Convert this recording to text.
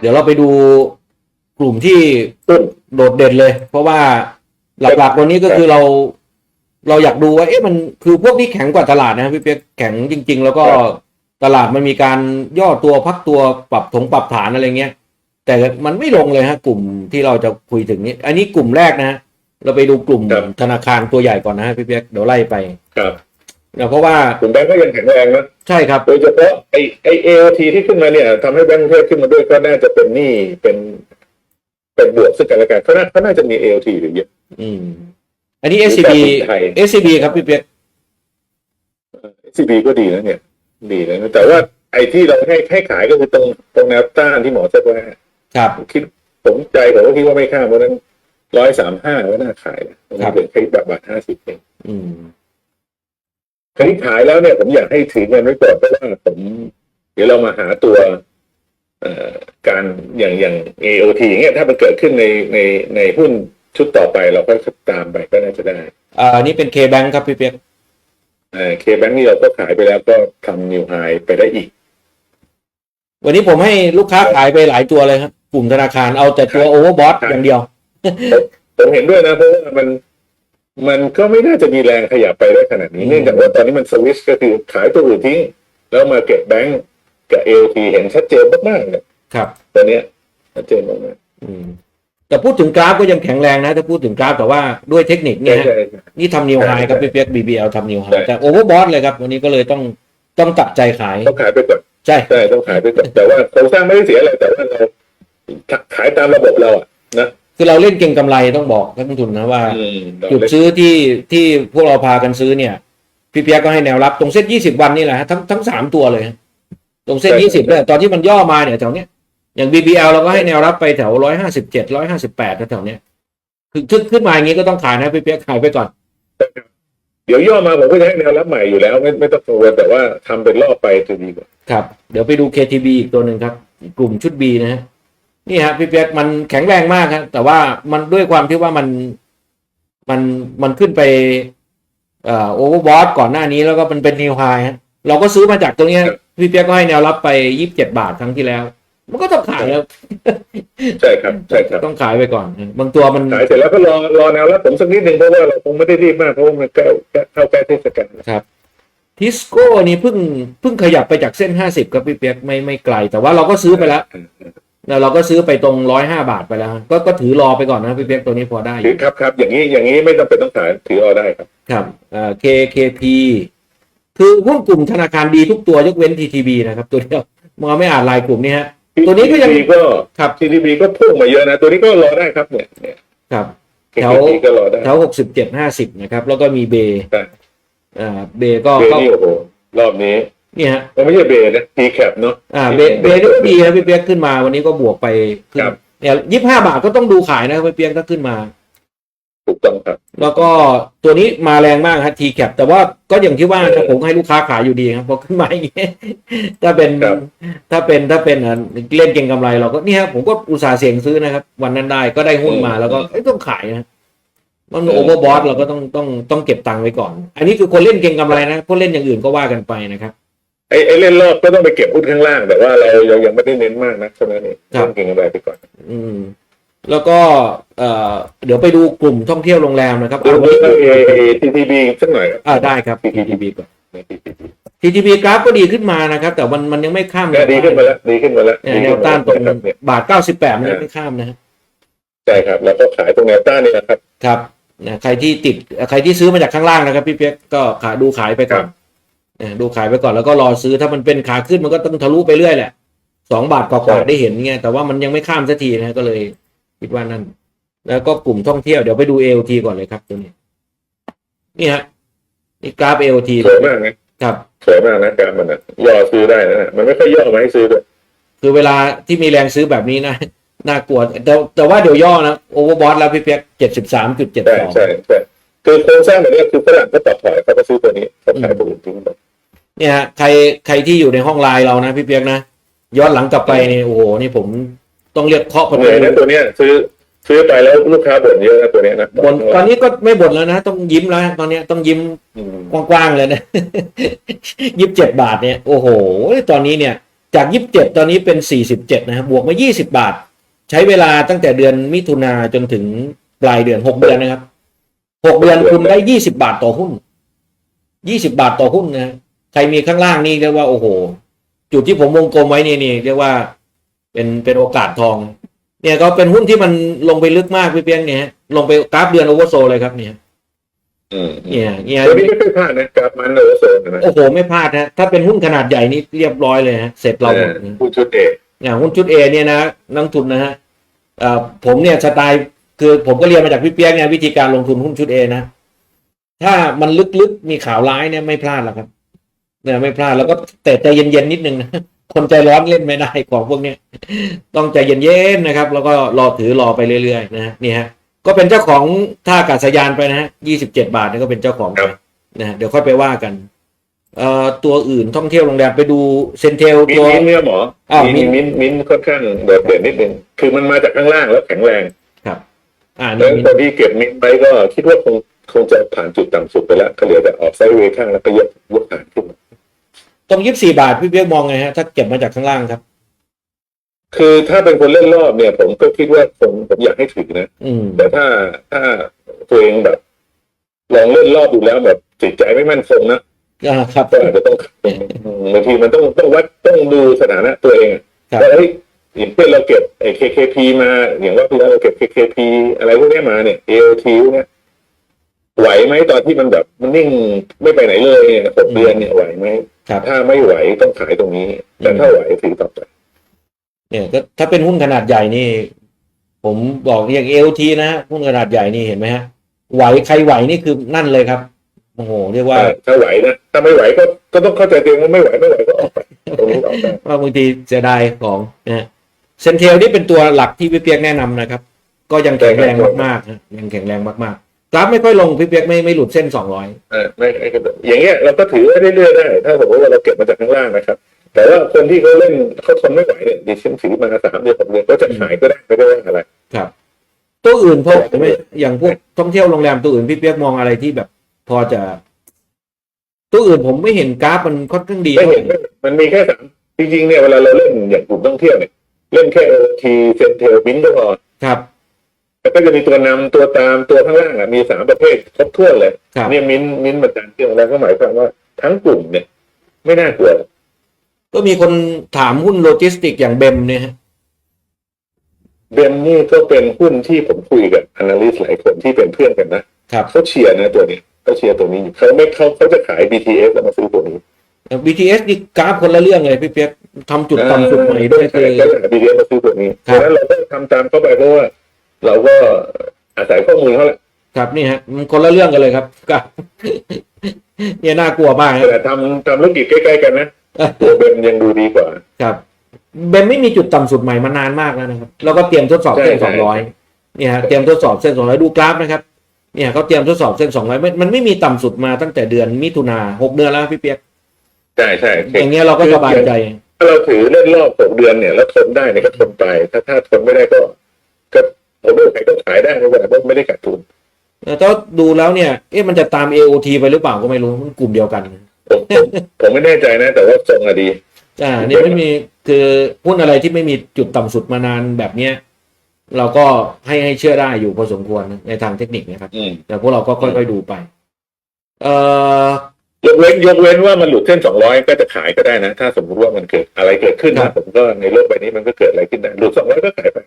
เดี๋ยวเราไปดูกลุ่มที่หุ้นโดดเด่นเลย เพราะว่าหลักๆวันนี้ก็คือเรา เราอยากดูว่าเอ๊ะมันคือพวกที่แข็งกว่าตลาดนะพี่เปียกแข็งจริง ๆ แล้วก็ตลาดมันมีการย่อตัวพักตัวปรับถงปรับฐานอะไรเงี้ยแต่มันไม่ลงเลยฮะ กลุ่มที่เราจะคุยถึงนี้ อันนี้กลุ่มแรกนะฮะเราไปดูกลุ่มครับธนาคารตัวใหญ่ก่อนนะฮะพี่เปียกเดี๋ยวไล่ไปครับ นะเพราะว่ากลุ่มแบงก์ก็ยังแข็งแรงนะใช่ครับโดยเฉพาะไอไอเอทีที่ขึ้นมาเนี่ยทำให้แบงก์กรุงเทพขึ้นมาด้วยก็น่าจะเป็นหนี้เป็น เป็นบวกซึ่งกันและกันเขาน่าเขาน่าจะมีเอทีหรือเยอะอืม อันนี้หรือ SCB แบบไทย SCB ครับพี่เปียกซีบีก็ดีนะเนี่ย ดีนะแต่ว่าไอ้ที่เราให้ให้ขายก็คือตรงตรงแนวต้านที่หมอเซตไว้ครับคิดผมใจผมก็คิดว่าไม่ข้ามเพราะฉะนั้นร้อยสามห้าก็น่าขายนะตรงครันี้บเป็นแค่แบบบาทห้าสิบเองอืม คราวนี้ขายแล้วเนี่ยผมอยากให้ถือเงินไว้ก่อนเพราะว่าผมเดี๋ยวเรามาหาตัวเอ่อการอย่างอย่าง AOT อย่างเงี้ยถ้ามันเกิดขึ้นในในในหุ้นชุดต่อไปเราก็ตามไปก็น่าจะได้อ่าอันนี้เป็น K-Bank ครับพี่เปียกเคแบงค์นี่เราก็ขายไปแล้วก็ทำนิวไฮไปได้อีก วันนี้ผมให้ลูกค้าขายไปหลายตัวเลยครับกลุ่มธนาคารเอาแต่ตัว Overbought ครับอย่างเดียว ผมเห็นด้วยนะเพราะว่ามัน มันก็ไม่น่าจะมีแรงขยับไปได้ขนาดนี้อืมเนื่องจากว่าตอนนี้มันสวิชก็คือขายตัวอื่นทิ้งแล้วมาเก็บแบงก์กับเอลทีเห็นชัดเจนมากๆเลยครับตอนเนี้ยชัดเจนมากอืมแต่พูดถึงกราฟก็ยังแข็งแรงนะ ถ้าพูดถึงกราฟแต่ว่าด้วยเทคนิคๆเนี่ยใช่ฮะใช่นี่ทำนิวไฮใช่ครับพี่เปียก BBL ทำนิวไฮใช่แต่ Overbought เลยครับ วันนี้ก็เลยต้องต้องตัดใจขายต้องขายไปก่อนใช่ใช่ต้องขายไปก่อนแต่ว่าโครงสร้างไม่ได้เสียอะไรแต่ว่าเราขายตามระบบเราอะนะ คือเราเล่นเก่งกำไรต้องบอกนักลงทุนนะว่าอืมเราจุดเล่นซื้อที่ที่พวกเราพากันซื้อเนี่ย พี่เปียกก็ให้แนวรับตรงเส้นยี่สิบวันนี่แหละฮะทั้งทั้งสามตัวเลยฮะตรงเส้นยี่สิบเนี่ยตอนที่มันย่อมาเนี่ยแถวเนี้ยอย่าง BBL เราก็ให้แนวรับไปแถวร้อยห้าสิบเจ็ดร้อยห้าสิบแปดแถวเนี้ยคือขึ้นขึ้นมาอย่างงี้ก็ต้องขายนะพี่เปียกขายไปก่อน เดี๋ยวย่อมาผมก็จะให้แนวรับใหม่อยู่แล้ว ไม่ไม่ต้องกังวลแต่ว่าทำเป็นรอบไปจะดีกว่าครับ เดี๋ยวไปดู KTB อีกตัวหนึ่งครับ กลุ่มชุด B นะฮะ นี่ฮะพี่เปียกมันแข็งแรงมากครับแต่ว่ามันด้วยความที่ว่ามันมันมันขึ้นไปเอ่อโอเวอร์บอทก่อนหน้านี้แล้วก็มันเป็นนิวไฮฮะเราก็ซื้อมาจากตรงเนี้ยพี่เปียกก็ให้แนวรับไปยี่สิบเจ็ดบาทครั้งที่แล้ว มันก็ต้องขายแล้วใช่ครับใช่ครับต้องขายไปก่อนนะบางตัวมันขายเสร็จแล้วก็รอรอแนวรับผมสักนิดหนึ่งเพราะว่าเราคงไม่ได้รีบมากเพราะว่ามันใกล้เข้าใกล้เทศกาลแล้วครับทิสโก้นี่เพิ่งเพิ่งขยับไปจากเส้นห้าสิบครับพี่เปียกไม่ไม่ไกล แต่ว่าเราก็ซื้อไปแล้ว แล้วเราก็ซื้อไปตรงร้อยห้าบาทไปแล้วฮะก็ก็ถือรอไปก่อนนะพี่เปียกตัวนี้พอได้อถือยู่ครับครับอย่างนี้อย่างนี้ไม่จำเป็นต้องขายถือเอาได้ครับครับเอ่อ KKP คือหุ้นกลุ่มธนาคารดีทุกตัวยกเว้น TTB นะครับ ตัวเดียวมองไม่อ่านลายกลุ่มนี้ฮะ ตัวนี้ก็ยัง TTB ก็ครับ TTB ก็พุ่งมาเยอะนะ ตัวนี้ก็รอได้ครับเนี่ยเนี่ยครับแถว KTB ก็รอได้แถวหกสิบเจ็ดห้าสิบนะครับ แล้วก็มีเบย์ใช่อ่าเบย์ก็เบก็นี่โอ้โหรอบนี้ นี่ฮะมันไม่ใช่เบนะ T cap เนาะอ่าเบย์เบย์นี่ก็ดีนะพี่เปียกขึ้นมาวันนี้ก็บวกไปขึ้นครับเนี่ยยี่ห้าบาทก็ต้องดูขายนะครับพี่เปียกถ้าขึ้นมา ถูกต้องครับ แล้วก็ตัวนี้มาแรงมากครับ T cap แต่ว่าก็อย่างที่ว่านะผมให้ลูกค้าขายอยู่ดีครับพอขึ้นมาอย่างเงี้ยถ้าเป็นครับถ้าเป็นถ้าเป็นอะเล่นเก่งกำไรเราก็เนี่ยครับผมก็อุตส่าห์เสี่ยงซื้อนะครับ วันนั้นได้ก็ได้หุ้นมาแล้วก็เอ้ยต้องขายนะมันโอเวอร์บอสเราก็ต้องต้องต้องเก็บตังค์ไว้ก่อน อันนี้คือคนเล่นเก่งกำไรนะพวกเล่นอย่างอื่นก็ว่ากันไปนะครับ ไอ้ไอ้เล่นรอบก็ต้องไปเก็บหุ้นข้างล่าง แต่ว่าเราเรายังไม่ได้เน้นมากนะเท่านั้นเองครับเล่นเก่งกำไรไปก่อนอืม แล้วก็เอ่อเดี๋ยวไปดูกลุ่มท่องเที่ยวโรงแรมนะครับดูเอาวันดูนี้เอเอ TTB สักหน่อยครับ อ่าได้ครับ TTB ก่อน TTB กราฟก็ดีขึ้นมานะครับ แต่มันมันยังไม่ข้ามเนี่ยดีขึ้นมาแล้วดีขึ้นมาแล้วเนี่ยแนวต้านตรงครับเนี่ยบาทเก้าสิบแปดมันยังไม่ข้ามนะครับ ใช่ครับ แล้วก็ขายตรงแนวต้านนี่นะครับ ครับนะใครที่ติดใครที่ซื้อมาจากข้างล่างนะครับ พี่เปียกก็ขายดูขายไปก่อนนะ ดูขายไปก่อนแล้วก็รอซื้อถ้ามันเป็นขาขึ้นมันก็ต้องทะลุไปเรื่อยแหละสองบาทกว่าๆได้เห็นเงี้ยแต่ว่ามันยังไม่ข้ามสักทีนะก็เลยคิดว่านั่น แล้วก็กลุ่มท่องเที่ยวเดี๋ยวไปดู AOT ก่อนเลยครับตัวนี้นี่ฮะนี่กราฟ AOT สวยมากนะครับสวยมากนะการมันอะย่อซื้อได้นะมันไม่ค่อยย่อมาให้ซื้อด้วยคือเวลาที่มีแรงซื้อแบบนี้นะน่ากลัวแต่แต่ว่าเดี๋ยวย่อนะโอเวอร์บอทแล้วพี่เปียกเจ็ดสิบสามจุดเจ็ดใช่สองใช่ใช่คือโครงสร้างแบบนี้คือฝรั่งก็ตัดถอยเขาก็ซื้อตัวนี้เขาขายตัวอื่นทิ้งไป เนี่ยฮะใครใครที่อยู่ในห้องไลน์เรานะพี่เปียกนะย้อนหลังกลับไปนี่โอ้โหนี่ผมต้องเรียกเคาะประเหตูนื่อยนะตัวเนี้ยซื้อซื้อไปแล้วลูกค้าบ่นเยอะนะตัวเนี้ยนะบนตอนนี้ก็ไม่บ่นแล้วนะต้องยิ้มแล้วตอนเนี้ยต้องยิ้มอืมกว้างๆเลยนะ ยี่สิบเจ็ดบาทเนี่ยโอ้โหตอนนี้เนี่ยจากยี่สิบเจ็ดตอนนี้เป็นสี่สิบเจ็ดนะครับบวกมายี่สิบาท ใช้เวลาตั้งแต่เดือนมิถุนาจนถึงปลายเดือนหกเดือนนะครับหกเดือนคุณได้ยี่สิบาทต่อหุ้นยี่สิบาทต่อหุ้นนะ ใครมีข้างล่างนี่เรียกว่าโอ้โห จุดที่ผมวงกลมไว้นี่นี่เรียกว่าเป็นเป็นโอกาสทอง เนี่ยก็เป็นหุ้นที่มันลงไปลึกมากพี่เปียงเนี่ยฮะลงไปกราฟเดือนโอเวอร์โซเลยครับเนี่ยอืมเนี่ยเนี่ยตัวนี้ไม่ค่อยพลาดนะกราฟมันโอเวอร์โซนนะโอ้โหไม่พลาดฮะถ้าเป็นหุ้นขนาดใหญ่นี่เรียบร้อยเลยฮะเสร็จเราหมดนะผู้ชุดเอกอย่างหุ้นชุดเอเนี่ยนะนักทุนนะฮะเอ่อผมเนี่ยสไตล์คือผมก็เรียนมาจากพี่เปียกเนี่ยวิธีการลงทุนหุ้นชุดเอนะถ้ามันลึกๆมีข่าวร้ายเนี่ยไม่พลาดหรอกครับเนี่ยไม่พลาดแล้วก็แต่ใจเย็นๆนิดนึงนะคนใจร้อนเล่นไม่ได้ของพวกเนี้ยต้องใจเย็นๆนะครับ แล้วก็รอถือรอไปเรื่อยๆนะฮะนี่ฮะก็เป็นเจ้าของท่าอากาศยานไปนะฮะยี่สิบเจ็ดบาทนี่ก็เป็นเจ้าของไปนะฮะเดี๋ยวค่อยไปว่ากัน เอ่อตัวอื่นท่องเที่ยวโรงแรมไปดูเซนเทลมินตัวมินเนี่ยหมออ้าวมินมินมินค่อนข้างโดดเด่นนิดนึงคือมันมาจากข้างล่างแล้วแข็งแรงครับ อ่าแล้นี่วมีคนที่เก็บมินไปก็คิดว่าคงคงจะผ่านจุดต่ำสุดไปแล้วก็เหลือแต่ออกไซด์เวย์ข้างแล้วก็ยกยกผ่านขึ้นมา ตรงยี่สิบสี่บาทพี่เปียกมองไงฮะ ถ้าเก็บมาจากข้างล่างครับ คือถ้าเป็นคนเล่นรอบเนี่ย ผมก็คิดว่าผมผมอยากให้ถือนะ อืม แต่ถ้าถ้าตัวเองแบบ ลองเล่นรอบดูแล้วแบบจิตใจไม่มั่นคงนะอ่าครับ ก็อาจจะต้องบางทีมันต้องต้องวัดต้องดูสถานะตัวเองอะครับ ว่าเฮ้ยอย่างเช่นเราเก็บไอ้ KKP มา อย่างว่าที่แล้วเราเก็บ KKP อะไรพวกเนี้ยมาเนี่ย AOT พวกเนี้ยไหวไหมตอนที่มันแบบ มันนิ่งไม่ไปไหนเลยเนี่ยหกเดือนเนี่ยไหวไหม ครับถ้าไม่ไหวต้องขายตรงนี้ แต่ถ้าไหวถือต่อไปเนี่ยก็ถ้าเป็นหุ้นขนาดใหญ่นี่ ผมบอกอย่างเอลทีนะฮะหุ้นขนาดใหญ่นี่เห็นไหมฮะ ไหวใครไหวนี่คือนั่นเลยครับโอ้โหเรียกว่าถ้าถ้าไหวนะถ้าไม่ไหวก็ก็ต้องเข้าใจตัวเองว่าไม่ไหวไม่ไหวก็ออกไปตรงนี้ออกได้ว่าบางทีเสียดายของนะฮะเซนเทลนี่เป็นตัวหลักที่พี่เปียกแนะนำนะครับ ก็ยังแข็งแรงมากๆนะยังแข็งแรงมากๆ กราฟไม่ค่อยลงพี่เปียกไม่ไม่หลุดเส้นสองร้อยเออไม่ไม่กระโดดอย่างเงี้ยเราก็ถือไว้เรื่อยๆได้ ถ้าสมมติว่าเราเก็บมาจากข้างล่างนะครับ แต่ว่าคนที่เขาเล่นเขาทนไม่ไหวเนี่ยดิฉันถือมาสามเดือนหกเดือนก็จะขายก็ได้ไม่ได้ว่าอะไร ครับ ตัวอื่นพวกไม่อย่างพวกท่องเที่ยวโรงแรมตัวอื่นพี่เปียกมองอะไรที่แบบ พอจะตัวอื่นผมไม่เห็นกราฟมันค่อนข้างดีไม่เท่าไหเห็นร่มันมีแค่สามจริงๆเนี่ยเวลาเราเล่นอย่างกลุ่มท่องเที่ยวเนี่ยเล่นแค่โอทีเซนเทลบินก็พอครับ แล้วก็จะมีตัวนำตัวตามตัวข้างล่างอะมีสามประเภทครบถ้วนเลยครับเนี่ยมินท์มินท์บันดันเที่ยวแล้วก็หมายความว่าทั้งกลุ่มเนี่ย ไม่น่ากลัวก็มีคนถามหุ้นโลจิสติกอย่างเบมเนี่ยฮะเบมนี่ก็เป็นหุ้นที่ผมคุยกับ analyst หลายคนที่เป็นเพื่อนกันนะครับเขาเชียร์นะตัวนี้เขาเชียร์ตัวนี้อยู่เขาไม่เขาเขาจะขาย BTS แล้วมาซื้อตัวนี้ BTS นี่กราฟคนละเรื่องเลยพี่เปียกทำจุดต่ำสุดใหม่ด้วยคือเขาจะขาย BTS มาซื้อตัวนี้ครับดังนั้นเราก็ทำตามเขาไปเพราะว่า เราก็อาศัยข้อมูลเขาแหละครับนี่ฮะมันคนละเรื่องกันเลยครับครับเนี่ยน่ากลัวมากฮะแต่ทำทำธุรกิจใกล้ๆกันนะตัวเบมยังดูดีกว่า ครับเบมไม่มีจุดต่ำสุดใหม่มานานมากแล้วนะครับ แล้วก็เตรียมทดสอบเส้นใช่สองร้อยเนี่ยฮะเตรียมทดสอบเส้นสองร้อยดูกราฟนะครับเนี่ยเขาเตรียมทดสอบเส้นสองร้อยมันไม่มีต่ำสุดมาตั้งแต่เดือนมิถุนาหกเดือนแล้วพี่เปียกใช่ใช่อย่างเงี้ยเราก็สบายใจ ถ้าเราถือเล่นรอบหกเดือนเนี่ย แล้วทนได้เนี่ยก็ทนไป ถ้าถ้าทนไม่ได้ก็ก็ ผมว่าใครก็ขายได้ไม่เป็นไรเพราะไม่ได้ขาดทุนแต่ถ้าดูแล้วเนี่ย เอ๊ะมันจะตาม AOT ไปหรือเปล่าก็ไม่รู้มันกลุ่มเดียวกัน ผมผมผมไม่แน่ใจนะ แต่ว่าทรงอะดีอ่านี่ไม่มีคือหุ้นอะไรที่ไม่มีจุดต่ำสุดมานานแบบเนี้ยเราก็ให้ให้เชื่อได้อยู่พอสมควรนะในทางเทคนิคนะครับอืมแต่พวกเราก็ค่อยๆดูไป เอ่อยกเว้นยกเว้นว่ามันหลุดเส้นสองร้อยก็จะขายก็ได้นะ ถ้าสมมติว่ามันเกิดอะไรเกิดขึ้นครันะบผมก็ในโลกใบนี้มันก็เกิดอะไรขึ้นได้หลุดสองร้อยก็ขายไป